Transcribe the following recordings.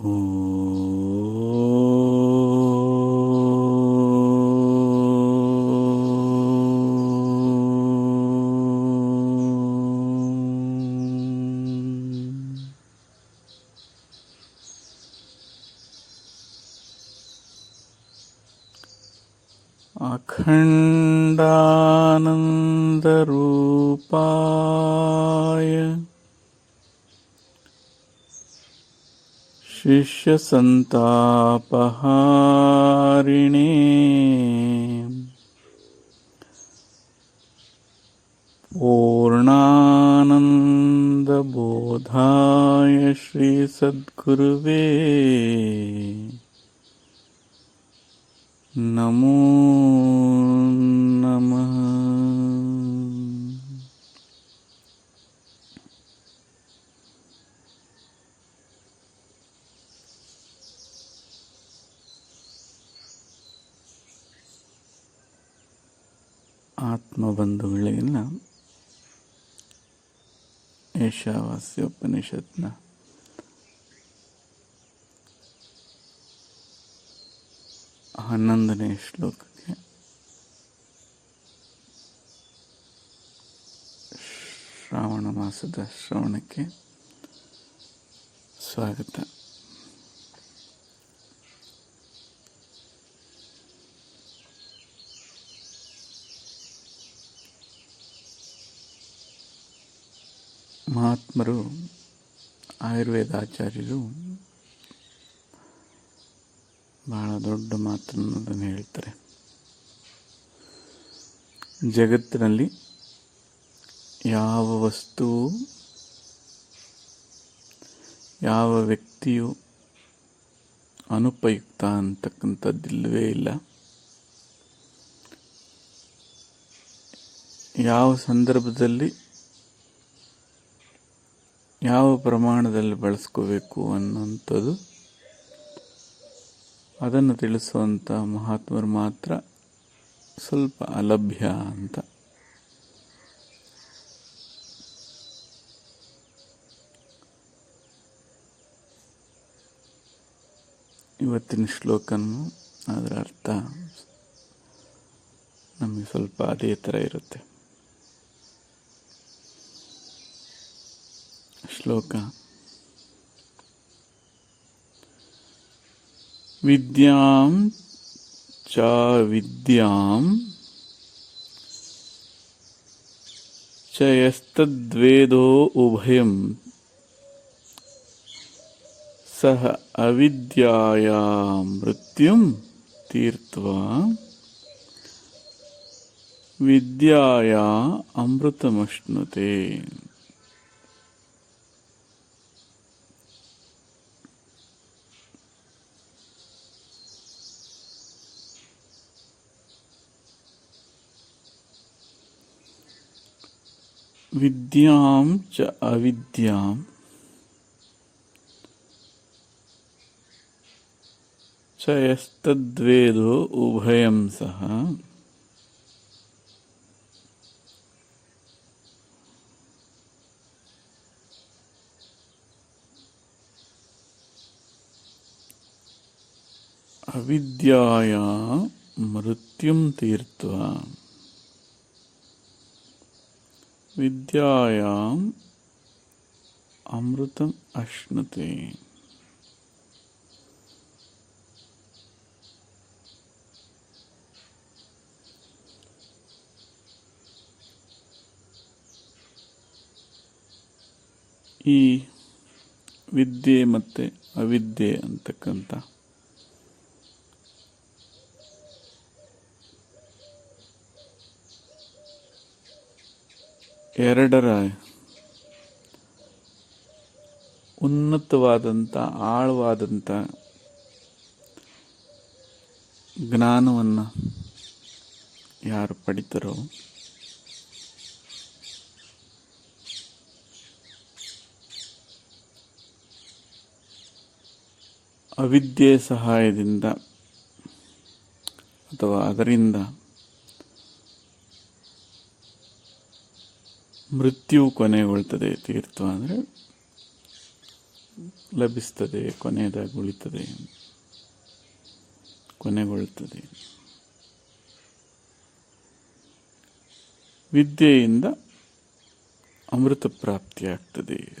अखण्डानन्दरूपाय शिष्यसन्तापहारिणे। पूर्णानन्दबोधाय श्रीसद्गुरुवे। नमो नमः। ಆತ್ಮಬಂಧುಗಳಿಗೆಲ್ಲ ಏಷಾವಾಸ್ಯ ಉಪನಿಷತ್ನ ಹನ್ನೊಂದನೇ ಶ್ಲೋಕಕ್ಕೆ ಶ್ರಾವಣ ಮಾಸದ ಶ್ರವಣಕ್ಕೆ ಸ್ವಾಗತ ಮಹಾತ್ಮರು ಆಯುರ್ವೇದ ಆಚಾರ್ಯರು ಬಹಳ ದೊಡ್ಡ ಮಾತನ್ನು ಅದನ್ನು ಹೇಳ್ತಾರೆ. ಜಗತ್ತಿನಲ್ಲಿ ಯಾವ ವಸ್ತು ಯಾವ ವ್ಯಕ್ತಿಯು ಅನುಪಯುಕ್ತ ಅಂತಕ್ಕಂಥದ್ದಿಲ್ಲವೇ ಇಲ್ಲ. ಯಾವ ಸಂದರ್ಭದಲ್ಲಿ ಯಾವ ಪ್ರಮಾಣದಲ್ಲಿ ಬಳಸ್ಕೋಬೇಕು ಅನ್ನೋಂಥದ್ದು ಅದನ್ನು ತಿಳಿಸುವಂಥ ಮಹಾತ್ಮರು ಮಾತ್ರ ಸ್ವಲ್ಪ ಅಲಭ್ಯ ಅಂತ. ಇವತ್ತಿನ ಶ್ಲೋಕನು ಅದರ ಅರ್ಥ ನಮಗೆ ಸ್ವಲ್ಪ ಅದೇ ಥರ ಇರುತ್ತೆ. ಶ್ಲೋಕ ವಿದ್ಯಾಂ ಚ ವಿದ್ಯಾಂ ಚ ಯಸ್ತದ್ವೇದೋ ಉಭಯಂ ಸಹ ಅವಿದ್ಯಾಯಾ ಮೃತ್ಯುಂ ತೀರ್ತ್ವಾ ವಿದ್ಯಾಯಾ ಅಮೃತಮಶ್ನುತೆ ವಿದ್ಯಾಂ ಚ ಅವಿದ್ಯಾಂ ಚ ಯಸ್ತದ್ವೇದೋ ಉಭಯಂ ಸಹ ಅವಿದ್ಯಾಯ ಮೃತ್ಯುಂ ತೀರ್ತ್ವಾ ವಿದ್ಯಾಯಾಮ್ ಅಮೃತಂ ಅಶ್ನುತೆ ಈ ವಿದ್ಯೆ ಮತ್ತು ಅವಿದ್ಯೆ ಅಂತಕ್ಕಂಥ ಎರಡರ ಉನ್ನತವಾದಂಥ ಆಳವಾದಂಥ ಜ್ಞಾನವನ್ನು ಯಾರು ಪಡಿತಾರೋ ಅವಿದ್ಯೆ ಸಹಾಯದಿಂದ ಅಥವಾ ಅದರಿಂದ ಮೃತ್ಯು ಕೊನೆಗೊಳ್ತದೆ ತೀರ್ಥ ಅಂದರೆ ಲಭಿಸ್ತದೆ ಕೊನೆಯದಾಗಿ ಉಳಿತದೆ ಕೊನೆಗೊಳ್ತದೆ. ವಿದ್ಯೆಯಿಂದ ಅಮೃತ ಪ್ರಾಪ್ತಿಯಾಗ್ತದೆ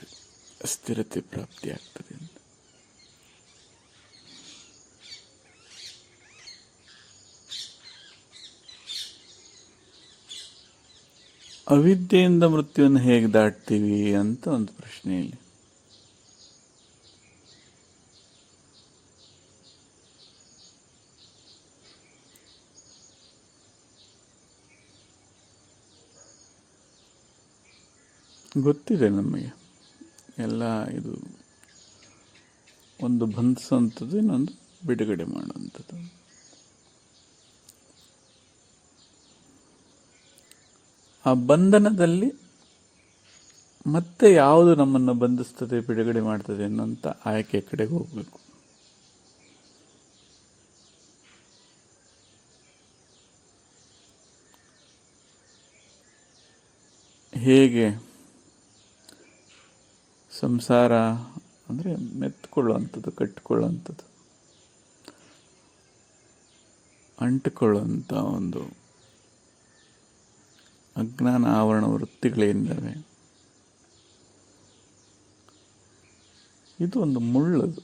ಸ್ಥಿರತೆ ಪ್ರಾಪ್ತಿಯಾಗ್ತದೆ ಅಂತ. ಅವಿದ್ಯೆಯಿಂದ ಮೃತ್ಯುವನ್ನು ಹೇಗೆ ದಾಟ್ತೀವಿ ಅಂತ ಒಂದು ಪ್ರಶ್ನೆ ಇಲ್ಲಿ. ಗೊತ್ತಿದೆ ನಮಗೆ. ಎಲ್ಲ ಇದು ಒಂದು ಬಂಧಿಸುವಂಥದ್ದು ಇನ್ನೊಂದು ಬಿಡುಗಡೆ ಮಾಡುವಂಥದ್ದು. ಆ ಬಂಧನದಲ್ಲಿ ಮತ್ತೆ ಯಾವುದು ನಮ್ಮನ್ನು ಬಂಧಿಸ್ತದೆ, ಬಿಡುಗಡೆ ಮಾಡ್ತದೆ ಅನ್ನೋಂಥ ಆಯ್ಕೆ ಕಡೆಗೆ ಹೋಗಬೇಕು. ಹೇಗೆ ಸಂಸಾರ ಅಂದರೆ ಮೆತ್ಕೊಳ್ಳುವಂಥದ್ದು ಕಟ್ಟಿಕೊಳ್ಳುವಂಥದ್ದು ಅಂಟಿಕೊಳ್ಳುವಂಥ ಒಂದು ಅಜ್ಞಾನ ಆವರಣ ವೃತ್ತಿಗಳೇನಿದ್ದಾವೆ ಇದು ಒಂದು ಮುಳ್ಳದು.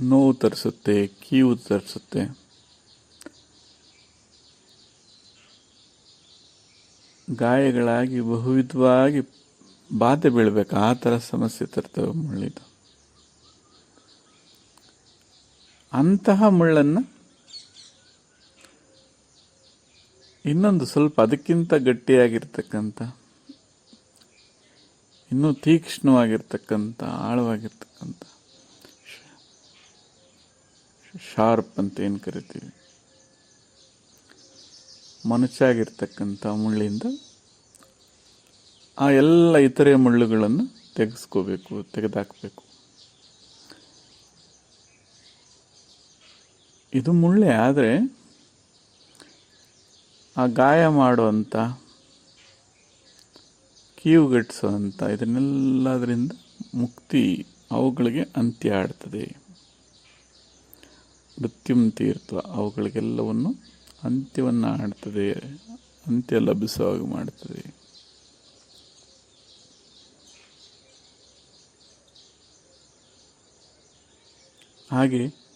ನೋವು ತರಿಸುತ್ತೆ, ಕೀವು ತರಿಸುತ್ತೆ. ಗಾಯಗಳಾಗಿ ಬಹುವಿಧವಾಗಿ ಬಾಧೆ ಬೀಳಬೇಕು. ಆ ಥರ ಸಮಸ್ಯೆ ತರ್ತವೆ ಮುಳ್ಳಿದು. ಅಂತಹ ಮುಳ್ಳನ್ನು ಇನ್ನೊಂದು ಸ್ವಲ್ಪ ಅದಕ್ಕಿಂತ ಗಟ್ಟಿಯಾಗಿರ್ತಕ್ಕಂಥ, ಇನ್ನೂ ತೀಕ್ಷ್ಣವಾಗಿರ್ತಕ್ಕಂಥ, ಆಳವಾಗಿರ್ತಕ್ಕಂಥ, ಶಾರ್ಪ್ ಅಂತ ಏನು ಕರಿತೀವಿ? ಮನುಷ್ಯಾಗಿರ್ತಕ್ಕಂಥ ಮುಳ್ಳಿಂದ ಆ ಎಲ್ಲ ಇತರೆ ಮುಳ್ಳುಗಳನ್ನು ತೆಗೆಸ್ಕೋಬೇಕು, ತೆಗೆದಾಕಬೇಕು. ಇದು ಮುಳ್ಳೆ ಆದರೆ ಆ ಗಾಯ ಮಾಡುವಂಥ ಕೀವುಗಟ್ಟಿಸುವಂಥ ಇದನ್ನೆಲ್ಲದರಿಂದ ಮುಕ್ತಿ ಅವುಗಳಿಗೆ ಅಂತ್ಯ ಆಡ್ತದೆ ಮೃತ್ಯುಂ ತೀರ್ಥ ಅವುಗಳಿಗೆಲ್ಲವನ್ನು ಅಂತ್ಯವನ್ನು ಆಡ್ತದೆ ಅಂತ್ಯ ಹಾಗೆ ಮಾಡ್ತದೆ. ಹಾಗೆ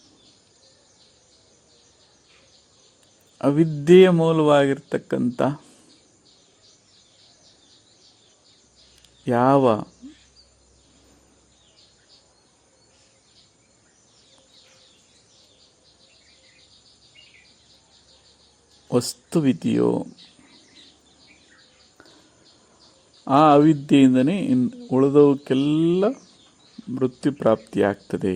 ಅವಿದ್ಯೆಯ ಮೂಲವಾಗಿರ್ತಕ್ಕಂಥ ಯಾವ ವಸ್ತುವಿದೆಯೋ ಆ ಅವಿದ್ಯೆಯಿಂದನೇ ಇನ್ ಉಳಿದವಕ್ಕೆಲ್ಲ ಮೃತ್ಯು ಪ್ರಾಪ್ತಿಯಾಗ್ತದೆ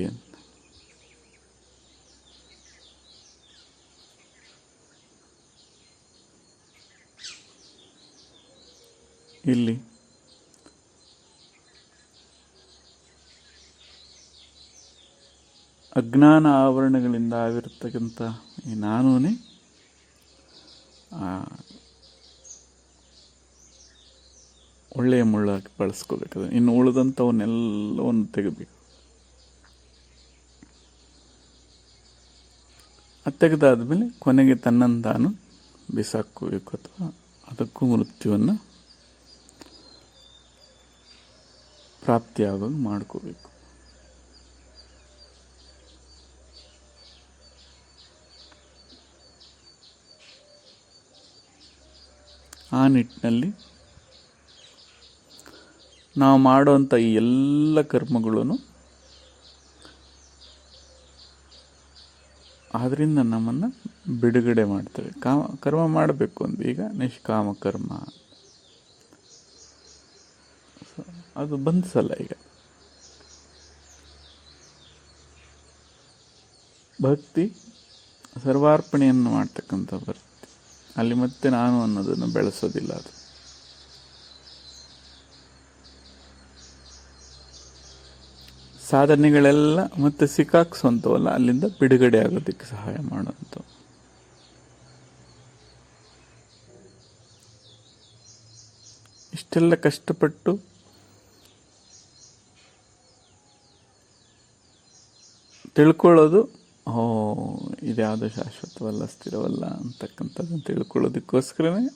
ಇಲ್ಲಿ. ಅಜ್ಞಾನ ಆವರಣಗಳಿಂದ ಆಗಿರತಕ್ಕಂಥ ಈ ನಾನೂನೇ ಒಳ್ಳೆಯ ಮುಳ್ಳಾಗಿ ಬಳಸ್ಕೋಬೇಕು ಇನ್ನು ಉಳಿದಂಥವನ್ನೆಲ್ಲವನ್ನು ತೆಗಿಬೇಕು ಅದು ತೆಗೆದಾದ್ಮೇಲೆ ಕೊನೆಗೆ ತನ್ನನ್ನು ತಾನು ಬಿಸಾಕೋಬೇಕು ಅಥವಾ ಅದಕ್ಕೂ ಮೃತ್ಯುವನ್ನು ಪ್ರಾಪ್ತಿಯಾಗುವಾಗ ಮಾಡ್ಕೋಬೇಕು. ಆ ನಿಟ್ಟಿನಲ್ಲಿ ನಾವು ಮಾಡುವಂಥ ಈ ಎಲ್ಲ ಕರ್ಮಗಳನ್ನು ಅದರಿಂದ ನಮ್ಮನ್ನು ಬಿಡುಗಡೆ ಮಾಡ್ತವೆ. ಕಾಮ ಕರ್ಮ ಮಾಡಬೇಕು ಅಂದ ಈಗ. ನಿಷ್ಕಾಮ ಕರ್ಮ ಅದು ಬಂಧಿಸಲ್ಲ ಈಗ. ಭಕ್ತಿ, ಸರ್ವಾರ್ಪಣೆಯನ್ನು ಮಾಡ್ತಕ್ಕಂಥ ಭಕ್ತಿ. ಅಲ್ಲಿ ಮತ್ತೆ ನಾನು ಅನ್ನೋದನ್ನು ಬೆಳೆಸೋದಿಲ್ಲ ಅದು. ಸಾಧನೆಗಳೆಲ್ಲ ಮತ್ತೆ ಸಿಕ್ಕಾಕ್ಸುವಂಥವಲ್ಲ, ಅಲ್ಲಿಂದ ಬಿಡುಗಡೆ ಆಗೋದಕ್ಕೆ ಸಹಾಯ ಮಾಡುವಂಥವು. ಇಷ್ಟೆಲ್ಲ ಕಷ್ಟಪಟ್ಟು ತಿಳ್ಕೊಳ್ಳೋದು, ಓ, ಇದ್ಯಾವುದು ಶಾಶ್ವತವಲ್ಲ, ಸ್ಥಿರವಲ್ಲ ಅಂತಕ್ಕಂಥದ್ದನ್ನು ತಿಳ್ಕೊಳ್ಳೋದಕ್ಕೋಸ್ಕರನೇ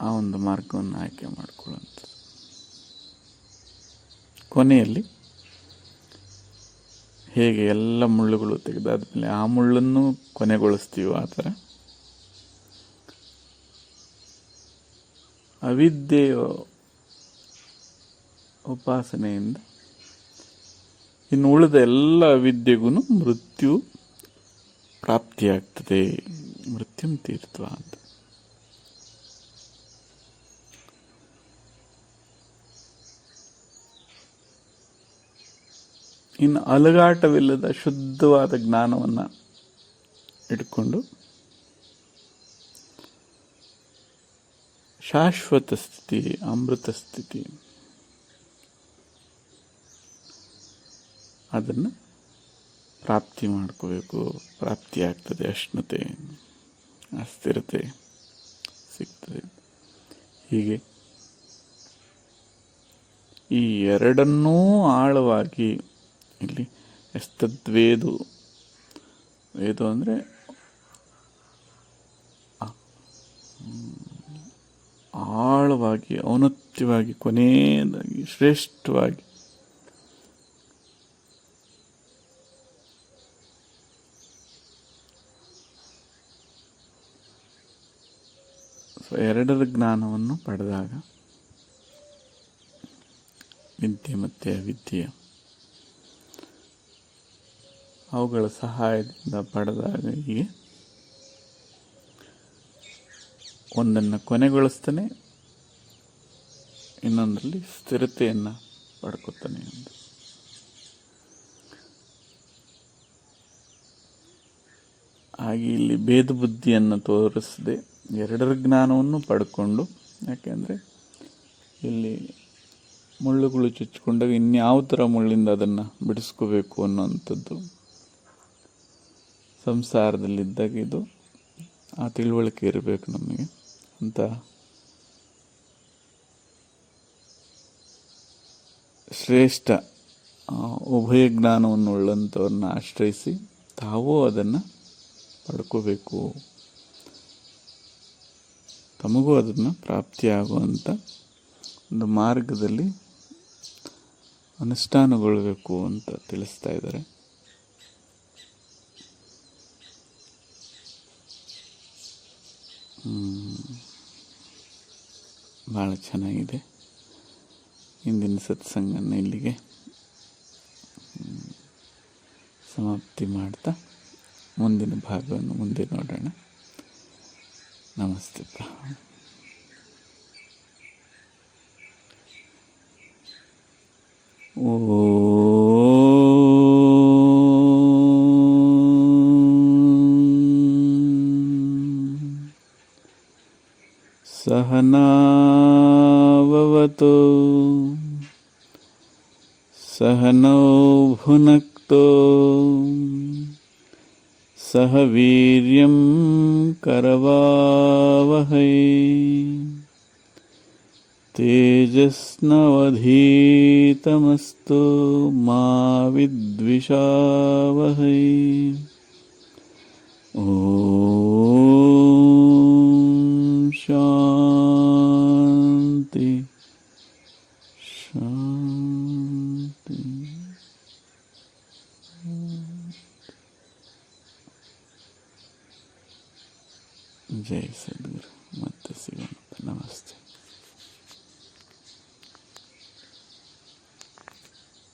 ಆ ಒಂದು ಮಾರ್ಗವನ್ನು ಆಯ್ಕೆ ಮಾಡಿಕೊಳ್ಳುವಂಥದ್ದು. ಕೊನೆಯಲ್ಲಿ ಹೇಗೆ ಎಲ್ಲ ಮುಳ್ಳುಗಳು ತೆಗೆದಾದ್ಮೇಲೆ ಆ ಮುಳ್ಳನ್ನು ಕೊನೆಗೊಳಿಸ್ತೀವೋ ಆ ಥರ ಅವಿದ್ಯೆಯ ಉಪಾಸನೆಯಿಂದ ಇನ್ನು ಉಳಿದ ಎಲ್ಲ ವಿದ್ಯೆಗೂ ಮೃತ್ಯು ಪ್ರಾಪ್ತಿಯಾಗ್ತದೆ. ಮೃತ್ಯುಂ ತೀರ್ಥ ಅಂತ. ಇನ್ನು ಅಲಗಾಟವಿಲ್ಲದ ಶುದ್ಧವಾದ ಜ್ಞಾನವನ್ನು ಇಟ್ಕೊಂಡು ಶಾಶ್ವತ ಸ್ಥಿತಿ, ಅಮೃತ ಸ್ಥಿತಿ. ಅದನ್ನು ಪ್ರಾಪ್ತಿ ಮಾಡ್ಕೋಬೇಕು. ಪ್ರಾಪ್ತಿ ಆಗ್ತದೆ, ಅಶ್ನತೆ, ಅಸ್ಥಿರತೆ ಸಿಗ್ತದೆ. ಹೀಗೆ ಈ ಎರಡನ್ನೂ ಆಳವಾಗಿ ಇಲ್ಲಿ ಎಸ್ತದ್ವೇದು ವೇದು ಅಂದರೆ ಆಳವಾಗಿ, ಔನ್ನತ್ಯವಾಗಿ, ಕೊನೆಯದಾಗಿ, ಶ್ರೇಷ್ಠವಾಗಿ ಸೊ ಎರಡರ ಜ್ಞಾನವನ್ನು ಪಡೆದಾಗ ವಿದ್ಯೆ ಮತ್ತು ಅವಿದ್ಯೆ ಅವುಗಳ ಸಹಾಯದಿಂದ ಪಡೆದಾಗ ಹೀಗೆ ಒಂದನ್ನು ಕೊನೆಗೊಳಿಸ್ತಾನೆ, ಇನ್ನೊಂದರಲ್ಲಿ ಸ್ಥಿರತೆಯನ್ನು ಪಡ್ಕೊತಾನೆ ಎಂದು ಹಾಗೆ ಇಲ್ಲಿ ಭೇದ ಬುದ್ಧಿಯನ್ನು ತೋರಿಸದೆ ಎರಡರ ಜ್ಞಾನವನ್ನು ಪಡ್ಕೊಂಡು, ಯಾಕೆಂದರೆ ಇಲ್ಲಿ ಮುಳ್ಳುಗಳು ಚುಚ್ಚಿಕೊಂಡಾಗ ಇನ್ಯಾವ ಥರ ಮುಳ್ಳಿಂದ ಅದನ್ನು ಬಿಡಿಸ್ಕೋಬೇಕು ಅನ್ನೋವಂಥದ್ದು ಸಂಸಾರದಲ್ಲಿದ್ದಾಗ ಇದು ಆ ತಿಳುವಳಿಕೆ ಇರಬೇಕು ನಮಗೆ. ಅಂತ ಶ್ರೇಷ್ಠ ಉಭಯ ಜ್ಞಾನವನ್ನು ಉಳ್ಳಂಥವ್ರನ್ನ ಆಶ್ರಯಿಸಿ ತಾವೂ ಅದನ್ನು ಪಡ್ಕೋಬೇಕು. ತಮಗೂ ಅದನ್ನು ಪ್ರಾಪ್ತಿಯಾಗುವಂಥ ಒಂದು ಮಾರ್ಗದಲ್ಲಿ ಅನುಷ್ಠಾನಗೊಳ್ಳಬೇಕು ಅಂತ ತಿಳಿಸ್ತಾ ಇದ್ದಾರೆ. ಭಾಳ ಚೆನ್ನಾಗಿದೆ. ಇಂದಿನ ಸತ್ಸಂಗನ ಇಲ್ಲಿಗೆ ಸಮಾಪ್ತಿ ಮಾಡ್ತಾ ಮುಂದಿನ ಭಾಗವನ್ನು ಮುಂದೆ ನೋಡೋಣ. नमस्ते। प्रणाम सहनाववतु सहनौ भुनक्तो। सह वीर्यं करवावहै। तेजस्नवधीतमस्तु मा विद्विषावहै। ॐ